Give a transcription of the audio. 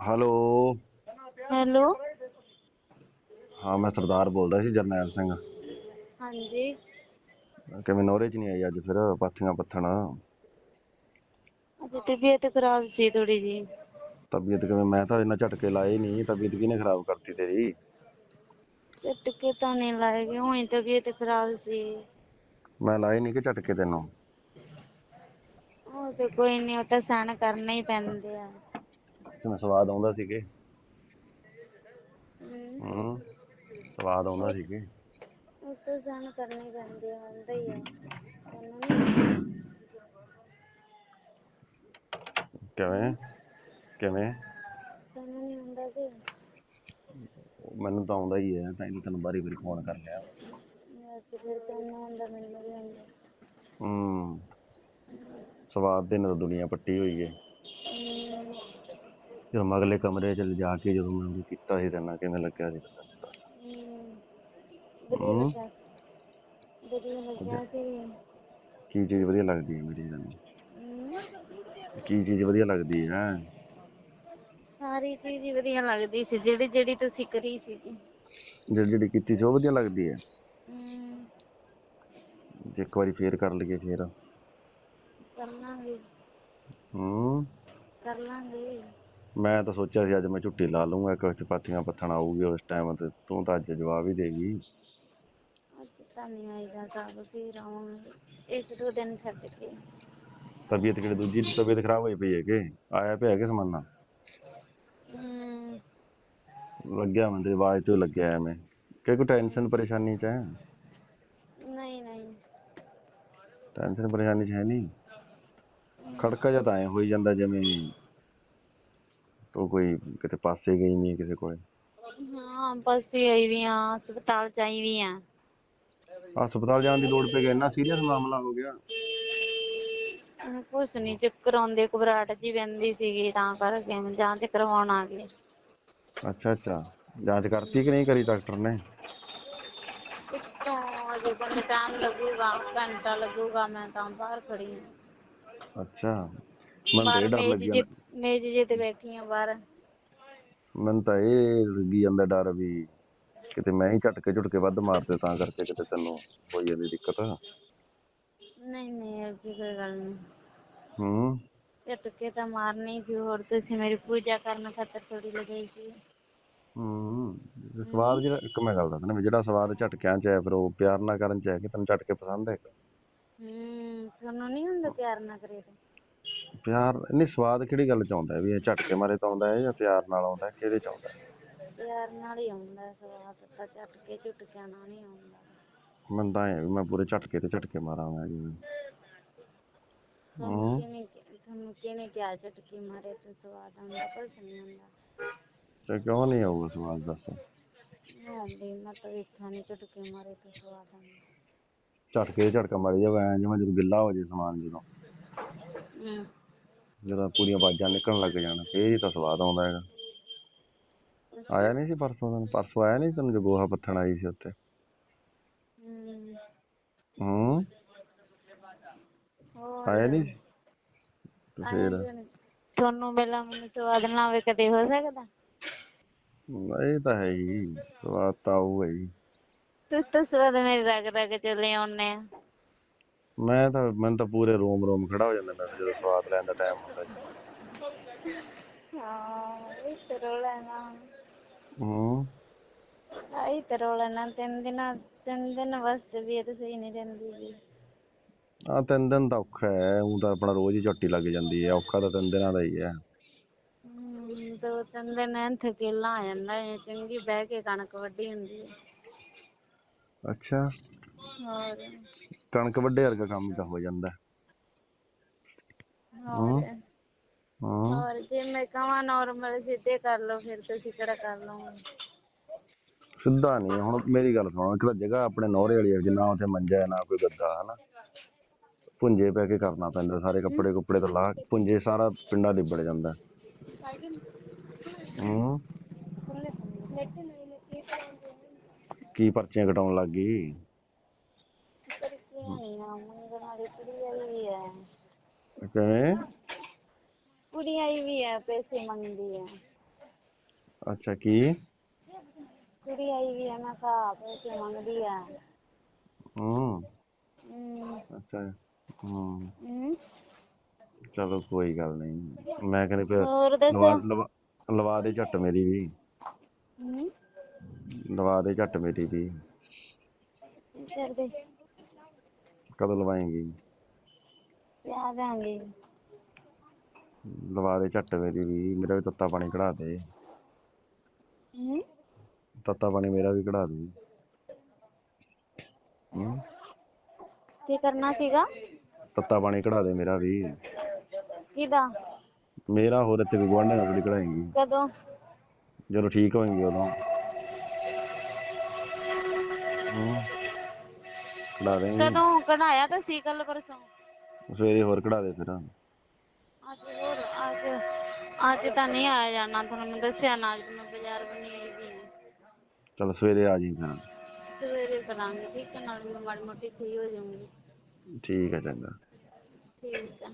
Hello. Hello. ਹਾਂ ਮੈਂ ਸਰਦਾਰ ਬੋਲਦਾ ਸੀ ਜਰਨੈਲ ਸਿੰਘ। ਹਾਂਜੀ। ਕਿਵੇਂ ਨੋਰੇ ਚ ਨਹੀਂ ਆਈ ਅੱਜ ਫਿਰ ਪਾਥੀਆਂ ਪੱਥਣ। ਅੱਜ ਤਬੀਅਤ ਖਰਾਬ ਸੀ ਥੋੜੀ ਜੀ ਤਬੀਅਤ ਕਿਵੇਂ? ਮੈਂ ਤਾਂ ਇੰਨਾ ਝਟਕੇ ਲਾਏ ਨਹੀਂ ਤਬੀਅਤ ਕਿਹਨੇ ਖਰਾਬ ਕਰਤੀ ਤੇਰੀ? ਝਟਕੇ ਤਾਂ ਨਹੀਂ ਲਾਏਗੇ ਹੋਈ ਤਬੀਅਤ ਖਰਾਬ ਸੀ। ਮੈਂ ਲਾਏ ਨਹੀਂ ਕਿ ਝਟਕੇ ਤੈਨੂੰ? ਉਹ ਤੇ ਕੋਈ ਨਹੀਂ ਉਹ ਤਾਂ ਸਹਿਣ ਕਰਨੇ ਹੀ ਪੈਂਦੇ ਆ। ਕਿਵੇਂ ਸਵਾਦ ਆਉਂਦਾ ਸੀਗੇ? ਹਮ, ਹੂੰ ਸਵਾਦ ਆਉਂਦਾ ਸੀਗੇ? ਉਹ ਤਾਂ ਸਹਿਣ ਕਰਨੇ ਪੈਂਦੇ ਆ ਹੁੰਦਾ ਹੀ ਆ। ਨੀ ਕਿਵੇਂ? ਕਿਵੇਂ? ਤੁਹਾਨੂੰ ਨਹੀਂ ਹੁੰਦਾ ਕਿ ਮੈਨੂੰ ਤਾਂ ਆਉਂਦਾ ਹੀ ਹੈ ਤਾਂ ਹੀ ਤੈਨੂੰ ਬਾਰੀ ਵਾਰੀ ਫੋਨ ਕਰ ਲਿਆ। ਵੈਸੇ ਫਿਰ ਤੁਹਾਨੂੰ ਹੁੰਦਾ ਮੈਨੂੰ ਵੀ ਹੁੰਦਾ ਹੂੰ। ਸਵਾਦ ਦੇ ਨਾਲ ਦੁਨੀਆ ਪੱਟੀ ਹੋਈ ਹਮ, ਜਦੋਂ ਮੈਂ ਅਗਲੇ ਕਮਰੇ ਚ ਜਾ ਕੇ ਜਦੋਂ ਮੈਂ ਉਹ ਕੀਤਾ ਸੀ ਤੈਨੂੰ ਕਿਵੇਂ ਲੱਗਿਆ ਸੀ ਵਧੀਆ ਹਮ? ਲੱਗਿਆ ਸੀ। ਵਧੀਆ ਲੱਗਿਆ ਸੀ। ਕੀ ਚੀਜ਼ ਵਧੀਆ ਲੱਗਦੀ ਹੈ ਮੇਰੀ ਤੈਨੂੰ ਹਮ, ਕੀ ਚੀਜ਼ ਵਧੀਆ ਲੱਗਦੀ ਹੈ? ਸਾਰੀ ਚੀਜ਼ ਹੀ ਵਧੀਆ ਲੱਗਦੀ ਸੀ ਜਿਹੜੀ ਜਿਹੜੀ ਤੁਸੀਂ ਕਰੀ ਸੀਗੀ। ਜਿਹੜੀ ਜਿਹੜੀ ਕੀਤੀ ਸੀ ਉਹ ਵਧੀਆ ਲੱਗਦੀ ਹੈ? ਹਮ, ਜੇ ਇੱਕ ਵਾਰੀ ਫੇਰ ਕਰ ਲਈਏ ਫੇਰ। ਕਰ ਲਾਂਗੇ। ਹੂੰ। ਕਰ ਲਾਂਗੇ। ਮੈਂ ਤਾਂ ਸੋਚਿਆ ਸੀ ਅੱਜ ਮੈਂ ਝੁੱਟੀ ਲਾ ਲੂੰਗਾ ਇੱਕ ਚਪਾਤੀਆਂ ਪੱਥਣ ਆਊਗੀ ਉਸ ਟਾਈਮ ਤੇ ਤੂੰ ਤਾਂ ਅੱਜ ਜਵਾਬ ਹੀ ਦੇਗੀ ਅੱਜ ਤਾਂ ਨਹੀਂ ਆਈਦਾ ਸਾਹਿਬ ਫਿਰ ਆਵਾਂਗੇ। ਇੱਕ ਦੋ ਦਿਨ ਛੱਡ ਕੇ। ਤਬੀਅਤ ਕਿਹੜੀ ਦੂਜੀ ਦੀ ਤਬੀਅਤ ਖਰਾਬ ਹੋਈ ਪਈ ਹੈ ਕਿ? ਆਇਆ ਪਿਆ ਕਿ ਸਮਾਨਾ? ਹਮ, ਲੱਗਿਆ ਮੈਨੂੰ ਤੇਰੀ ਆਵਾਜ਼ ਤੋਂ ਹੀ ਲੱਗਿਆ ਐਵੇਂ। ਕਿ ਕੋਈ ਟੈਨਸ਼ਨ ਪਰੇਸ਼ਾਨੀ ਚ ਹੈ? ਨਹੀਂ ਨਹੀਂ। ਟੈਨਸ਼ਨ ਪਰੇਸ਼ਾਨੀ ਚ ਹੈ ਨਹੀਂ? ਖੜਕਾ ਜਾਂ ਤਾਂ ਐ ਹੋਈ ਜਾਂਦਾ ਜਿਵੇਂ ਤੂੰ ਕੋਈ ਕਿਤੇ ਪਾਸੇ ਗਈ ਨਹੀਂ ਕਿਸੇ ਕੋਲੇ। ਹਾਂ ਬਸ ਹੀ ਆਈ ਵੀ ਆ ਹਸਪਤਾਲ ਚ ਆਈ ਵੀ ਆ ਹਸਪਤਾਲ ਜਾਣ ਦੀ ਲੋੜ ਪੈ ਗਈ ਇੰਨਾ ਸੀਰੀਅਸ ਮਾਮਲਾ ਹੋ ਗਿਆ। ਕੁਛ ਨੀ ਚੱਕਰ ਆਉਂਦੇ ਘਬਰਾਹਟ ਜੀ ਪੈਂਦੀ ਸੀਗੀ ਤਾਂ ਕਰਕੇ ਮੈਂ ਜਾਂਚ ਕਰਵਾਉਣ ਆ ਗਈ ਅੱਛਾ ਅੱਛਾ ਜਾਂਚ ਕਰਤੀ ਕਿ ਨਹੀਂ ਕਰੀ ਡਾਕਟਰ ਨੇ? ਕਿੱਥੋਂ ਅਜੇ ਕਹਿੰਦੇ ਟਾਈਮ ਲੱਗੂਗਾ ਘੰਟਾ ਲੱਗੂਗਾ ਮੈਂ ਤਾਂ ਬਾਹਰ ਖੜੀ ਹਾਂ। ਅੱਛਾ ਮੈਨੂੰ ਤਾਂ ਡਰ ਮੇਜ਼ ਲੱਗੀ ਜੇ ਜਾਂਦਾ ਮੇਜ਼ ਜੇ ਤੇ ਬੈਠੀ ਆ ਬਾਹਰ। ਮੈਨੂੰ ਤਾਂ ਇਹ ਲੱਗੀ ਜਾਂਦਾ ਡਰ ਵੀ ਕਿਤੇ ਮੈਂ ਹੀ ਝਟਕੇ ਝੁਟਕੇ ਵੱਧ ਮਾਰਦੇ ਤਾਂ ਕਰਕੇ ਕਿਤੇ ਤੈਨੂੰ ਹੋਈ ਜਾਂਦੀ ਦਿੱਕਤ। ਨਹੀਂ ਨਹੀਂ ਜੀ ਕੋਈ ਗੱਲ ਨਹੀਂ। ਹੂੰ। ਝਟਕੇ ਤਾਂ ਮਾਰਨੇ ਹੀ ਸੀ ਹੋਰ ਤੁਸੀਂ ਮੇਰੀ ਪੂਜਾ ਕਰਨ ਖਾਤਰ ਥੋੜੀ ਲਗਾਈ ਸੀ। ਹੂੰ ਸਵਾਦ ਜਿਹੜਾ ਇੱਕ ਮੈਂ ਗੱਲ ਦੱਸਣਾ ਜਿਹੜਾ ਸਵਾਦ ਝਟਕਿਆਂ ਚ ਹੈ ਫਿਰ ਉਹ ਪਿਆਰ ਨਾਲ ਕਰਨ ਚ ਹੈ ਕਿ ਤੈਨੂੰ ਝਟਕੇ ਪਸੰਦ ਹੈ ਹੂੰ ਤੁਹਾਨੂੰ ਨਹੀਂ ਹੁੰਦਾ ਪਿਆਰ ਨਾ ਕਰੇ ਤਾਂ? ਪਿਆਰ ਨਹੀਂ ਸਵਾਦ ਕਿਹੜੀ ਗੱਲ ਚ ਆਉਂਦਾ ਵੀ ਇਹ ਝਟਕੇ ਮਾਰੇ ਤਾਂ ਆਉਂਦਾ ਹੈ ਜਾਂ ਪਿਆਰ ਨਾਲ ਆਉਂਦਾ ਹੈ? ਕਿਹਦੇ ਚ ਆਉਂਦਾ ਹੈ? ਪਿਆਰ ਨਾਲ ਹੀ ਆਉਂਦਾ ਹੈ ਸਵਾਦ ਤਾਂ ਝਟਕੇ ਝੁਟਕਿਆਂ ਨਾਲ ਨਹੀਂ ਆਉਂਦਾ ਮੈਨੂੰ ਤਾਂ ਐਂ ਵੀ ਮੈਂ ਪੂਰੇ ਝਟਕੇ ਤੇ ਝਟਕੇ ਮਾਰਾਂ ਮੈਂ ਜਿਵੇਂ ਤੁਹਾਨੂੰ ਕਿਹਨੇ ਕਿ- ਤੁਹਾਨੂੰ ਕਿਹਨੇ ਕਿਹਾ ਝਟਕੇ ਮਾਰੇ ਤੇ ਸਵਾਦ ਆਉਂਦਾ ਕੁਛ ਨਹੀਂ ਆਉਂਦਾ। ਤੇ ਕਿਉਂ ਨਹੀਂ ਆਊਗਾ ਸਵਾਦ ਦੱਸ? ਆਉਂਦੇ ਮੈਂ ਤਾਂ ਵੇਖਿਆ ਨਹੀਂ ਝਟਕੇ ਮਾਰੇ ਤੇ ਸਵਾਦ ਆਉਂਦਾ। ਝਟਕੇ ਤੇ ਝਟਕਾ ਮਾਰੀ ਜਾਵੇ ਐਂ ਜਿਵੇਂ ਜਦੋਂ ਗਿੱਲਾ ਹੋ ਜੇ ਸਮਾਨ ਜਦੋਂ। ਹੂੰ। ਜਦੋਂ ਪੂਰੀਆਂ ਆਵਾਜ਼ਾਂ ਨਿਕਲਣ ਲੱਗ ਜਾਣ ਫੇਰ ਹੀ ਤਾਂ ਸਵਾਦ ਆਉਂਦਾ ਹੈਗਾ। ਆਇਆ ਨਹੀਂ ਸੀ ਪਰਸੋਂ ਤੈਨੂੰ? ਪਰਸੋਂ ਆਇਆ ਨਹੀਂ ਤੈਨੂੰ ਗੋਹਾ ਪੱਥਣ ਆਈ ਸੀ ਉੱਥੇ? ਹੂੰ। ਆਇਆ ਨਹੀਂ? ਤੇ ਫੇਰ? ਤੁਹਾਨੂੰ ਪਹਿਲਾਂ ਮੈਨੂੰ ਸਵਾਦ ਨਾ ਆਵੇ ਕਦੇ ਹੋ ਸਕਦਾ? ਇਹ ਤਾਂ ਹੈ ਹੀ ਸਵਾਦ ਤਾਂ ਆਊਗਾ ਹੀ। ਤੂੰ ਤਾਂ ਸਵਾਦ ਮੇਰੀ ਰਗ ਰਗ ਚ ਲੈ ਆਉਨੇ ਆ। ਮੈਂ ਤਾਂ ਮੈਨੂੰ ਤਾਂ ਪੂਰੇ ਰੋਮ ਰੋਮ ਖੜਾ ਹੋ ਜਾਂਦਾ ਮੈਂ ਤਾਂ ਜਦੋਂ ਸਵਾਦ ਲੈਣ ਦਾ ਟਾਈਮ ਹੁੰਦਾ ਜੀ ਹਾਂ ਇਹ ਤੇ ਰੋਲਾ ਨਾ। ਹੂੰ। ਆਈ ਤੇ ਰੋਲਾ ਨਾ ਤਿੰਨ ਦਿਨਾਂ ਤਿੰਨ ਦਿਨ ਵਾਸਤੇ ਵੀ ਇਹ ਤਾਂ ਸਹੀ ਨਹੀਂ ਰਹਿੰਦੀ ਵੀ ਆ ਤਿੰਨ ਦਿਨ ਤਾਂ ਔਖਾ ਹੈ ਉਹ ਤਾਂ ਆਪਣਾ ਰੋਜ਼ ਹੀ ਝੱਟੀ ਲੱਗ ਜਾਂਦੀ ਹੈ ਔਖਾ ਤਾਂ ਤਿੰਨ ਦਿਨਾਂ ਦਾ ਹੀ ਹੈ। ਹਮ, ਦੋ ਤਿੰਨ ਦਿਨ ਐਂ ਥਕੇਲਾ ਆ ਜਾਂਦਾ ਹੈ ਚੰਗੀ ਬਹਿ ਕੇ ਕਣਕ ਵੱਢੀ ਹੁੰਦੀ ਹੈ। ਅੱਛਾ। ਹੋਰ? ਕਣਕ ਵੱਢੇ ਵਰਗਾ ਕੰਮ ਤਾਂ ਹੋ ਜਾਂਦਾ। ਹੈ। ਹੋਰ ਹਾਂ। ਹੋਰ ਜੇ ਮੈਂ ਕਹਾਂ ਨਾਰਮਲ ਸਿੱਧੇ ਕਰ ਲਓ ਫਿਰ ਤੁਸੀਂ ਕਿਹੜਾ ਕਰ ਲਓਗੇ? ਸਿੱਧਾ ਨਹੀਂ ਹੁਣ ਮੇਰੀ ਗੱਲ ਸੁਣੋ ਇੱਕ ਤਾਂ ਜਗ੍ਹਾ ਆਪਣੇ ਨੌਰੇ ਵਾਲੀ ਹੈ ਜਿੰਨਾ ਉੱਥੇ ਮੰਜਾ ਹੈ ਨਾ ਕੋਈ ਗੱਦਾ ਹਨਾ। ਪੁੰਜੇ ਪੈ ਕੇ ਕਰਨਾ ਪੈਂਦਾ ਸਾਰੇ ਕੱਪੜੇ ਕੁੱਪੜੇ ਤੋਂ ਲਾ ਪੁੰਜੇ ਸਾਰਾ ਪਿੰਡਾ ਲਿਬੜ ਜਾਂਦਾ। ਹੂੰ। ਕੀ ਪਰਚੀਆਂ ਕਟਾਉਣ ਲੱਗ ਗਈ ਨਹੀਂ ਆ ਮੰਗਣ ਵਾਲੀ ਕੁੜੀ ਆਈ ਵੀ ਹੈ ਕਿਵੇਂ ਕੁੜੀ ਆਈ ਵੀ ਹੈ ਪੈਸੇ ਮੰਗਦੀ ਹੈ ਅੱਛਾ ਕੀ? ਕੁੜੀ ਆਈ ਵੀ ਆ ਮੈਂ ਕਿਹਾ ਪੈਸੇ ਮੰਗਦੀ ਆ। ਹੂੰ। ਹਮ, ਅੱਛਾ ਹੂੰ। ਹਮ। ਚਲੋ ਕੋਈ ਗੱਲ ਨਹੀਂ। ਮੈਂ ਕਹਿੰਦੇ ਫਿਰ ਹੋਰ ਦੱਸੋ? ਲਵਾ ਲਵਾ ਲਵਾ ਦੇ ਝੱਟ ਮੇਰੀ ਵੀ। ਲਵਾ ਦੇ ਝੱਟ ਮੇਰੀ ਵੀ। ਕੀ ਕਰਦੇ? ਕਦੋਂ ਲਵਾਏਂਗੀ? ਵਿਆਹ ਦਾਂਗੇ ਲਵਾ ਦੇ ਝੱਟ ਮੇਰੀ ਵੀ ਮੇਰਾ ਵੀ ਤੱਤਾ ਪਾਣੀ ਕਢਾ ਦੇ। ਤੱਤਾ ਪਾਣੀ ਮੇਰਾ ਵੀ ਕਢਾ ਦੇ। ਹੂੰ? ਕੀ ਕਰਨਾ ਸੀਗਾ? ਤੱਤਾ ਪਾਣੀ ਕਢਾ ਦੇ ਮੇਰਾ ਵੀ। ਕਿਦਾ ਮੇਰਾ ਹੋਰ ਇੱਥੇ ਕੋਈ ਗੁਆਂਢ ਨਾਲ ਕਢਾਏਂਗੀ। ਕਦੋਂ? ਜਦੋਂ ਠੀਕ ਹੋਏਂਗੀ ਉਦੋਂ। ਹੂੰ? ਕਢਾ ਦੇਂਗੀ। ਕਦੋਂ? ਕਢਾਇਆ ਤਾਂ ਸੀ ਕੱਲ ਪਰਸੋਂ। ਸਵੇਰੇ ਹੋਰ ਕਢਾ ਦੇ ਫਿਰ। ਅੱਜ ਹੋਰ ਅੱਜ ਅੱਜ ਤਾਂ ਨਹੀਂ ਆਇਆ ਜਾਣਾ ਤੁਹਾਨੂੰ ਮੈਂ ਦੱਸਿਆ ਨਾ ਅੱਜ ਮੈਂ ਬਾਜ਼ਾਰ ਬਣੀ ਆਈ ਹਾਂ। ਚਲ ਸਵੇਰੇ ਆ ਜੀ ਫਿਰ। ਸਵੇਰੇ ਕਰਾਂਗੇ ਠੀਕ ਹੈ ਨਾਲ ਮੈਂ ਮਾੜੀ ਮੋਟੀ ਸਹੀ ਹੋ ਜਾਊਂਗੀ। ਠੀਕ ਹੈ ਚੰਗਾ। ਠੀਕ ਹੈ।